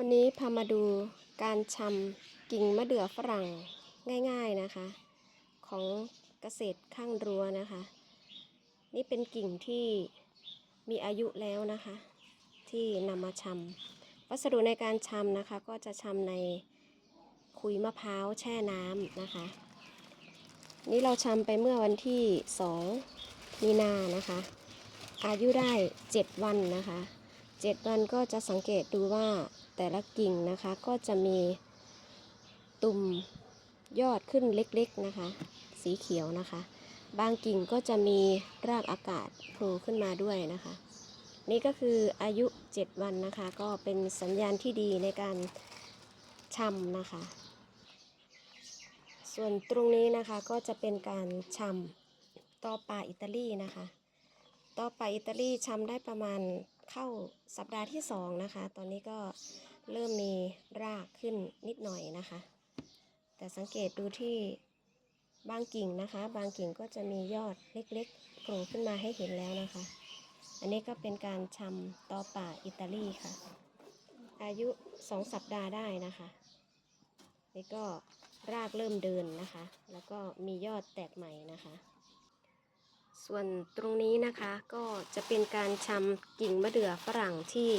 วันนี้พามาดูการชำกิ่งมะเดื่อฝรั่งง่ายๆนะคะ ของเกษตรข้างรั้วนะคะ นี่เป็นกิ่งที่มีอายุแล้วนะคะ ที่นำมาชำวัสดุในการชำนะคะ ก็จะชำในคุยมะพร้าวแช่น้ำนะคะ นี่เราชำไปเมื่อวันที่ 2 มีนานะคะ อายุได้ 7 วันนะคะ 7 วันก็จะสังเกตดูว่า แต่ละกิ่งนะคะก็จะมีตุ่มยอดขึ้นเล็กๆนะคะ สีเขียวนะคะ บางกิ่งก็จะมีรากอากาศโผล่ขึ้นมาด้วยนะคะ นี่ก็คืออายุ 7 วันนะคะ ก็เป็นสัญญาณที่ดีในการชำนะคะ ส่วนตรงนี้นะคะก็จะเป็นการชำต่อป่าอิตาลีนะคะ ต่อไปอิตาลีชำได้ประมาณ เข้าสัปดาห์ที่สองนะคะ ตอนนี้ก็เริ่มมีรากขึ้นนิดหน่อยนะคะ แต่สังเกตดูที่บางกิ่งนะคะ บางกิ่งก็จะมียอดเล็กๆโผล่ขึ้นมาให้เห็นแล้วนะคะ อันนี้ก็เป็นการชำต่อป่าอิตาลีค่ะ อายุสองสัปดาห์ได้นะคะนี่ก็รากเริ่มเดินนะคะ แล้วก็มียอดแตกใหม่นะคะ ส่วนตรงนี้นะคะก็จะเป็นการชำกิ่งมะเดื่อฝรั่งที่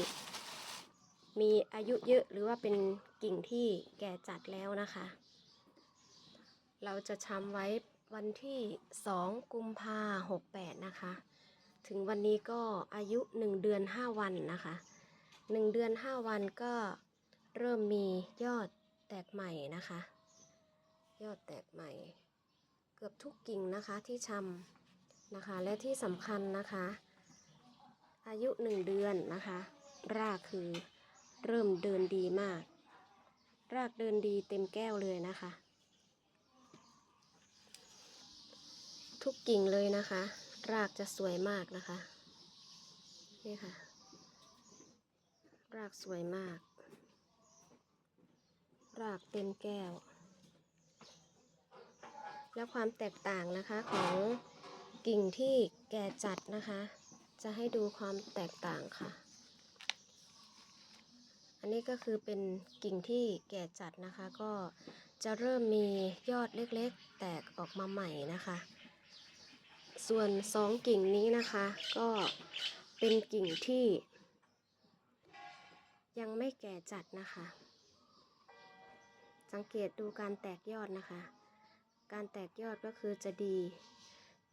มีอายุเยอะหรือว่าเป็นกิ่งที่แก่จัดแล้วนะคะ เราจะชำไว้วันที่ 2 กุมภาหกแปดนะคะ ถึงวันนี้ก็อายุ 1 เดือน 5 วันนะคะ 1 เดือน 5 วันก็เริ่มมียอดแตกใหม่นะคะ ยอดแตกใหม่ เกือบทุกกิ่งนะคะที่ชำ นะคะ และที่สำคัญนะคะ อายุหนึ่งเดือนนะคะ รากคือเริ่มเดินดีมาก รากเดินดีเต็มแก้วเลยนะคะ ทุกกิ่งเลยนะคะ รากจะสวยมากนะคะ นี่ค่ะ รากสวยมาก รากเต็มแก้ว และความแตกต่างนะคะของ กิ่งที่แก่จัดนะคะ จะให้ดูความแตกต่างค่ะ อันนี้ก็คือเป็นกิ่งที่แก่จัดนะคะ ก็จะเริ่มมียอดเล็กๆ แตกออกมาใหม่นะคะ ส่วนสองกิ่งนี้นะคะ ก็เป็นกิ่งที่ ยังไม่แก่จัดนะคะ สังเกตดูการแตกยอดนะคะ การแตกยอดก็คือจะดี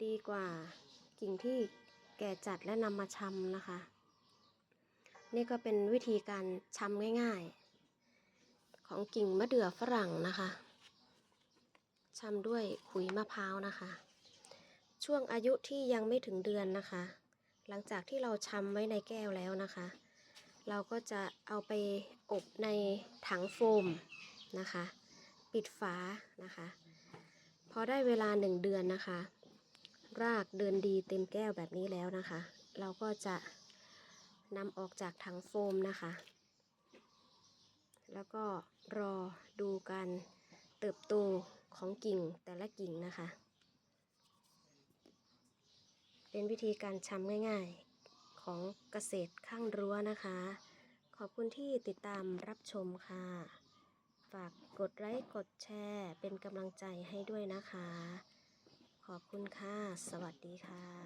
ดีกว่ากิ่งที่แก่จัดและนำมาชำนะคะ นี่ก็เป็นวิธีการชำง่ายๆ ของกิ่งมะเดื่อฝรั่งนะคะชำด้วยขุยมะพร้าวนะคะ ช่วงอายุที่ยังไม่ถึงเดือนนะคะ หลังจากที่เราชำไว้ในแก้วแล้วนะคะ เราก็จะเอาไปอบในถังโฟมนะคะ ปิดฝานะคะ พอได้เวลาหนึ่งเดือนนะคะ รากเดินดีเต็มแก้วแบบนี้แล้วนะคะ เราก็จะนำออกจากถังโฟมนะคะ แล้วก็รอดูการเติบโตของกิ่งแต่ละกิ่งนะคะ เป็นวิธีการชำง่ายๆของเกษตรข้างรั้วนะคะ ขอบคุณที่ติดตามรับชมค่ะ ฝากกดไลค์กดแชร์เป็นกำลังใจให้ด้วยนะคะ ขอบคุณค่ะ สวัสดีค่ะ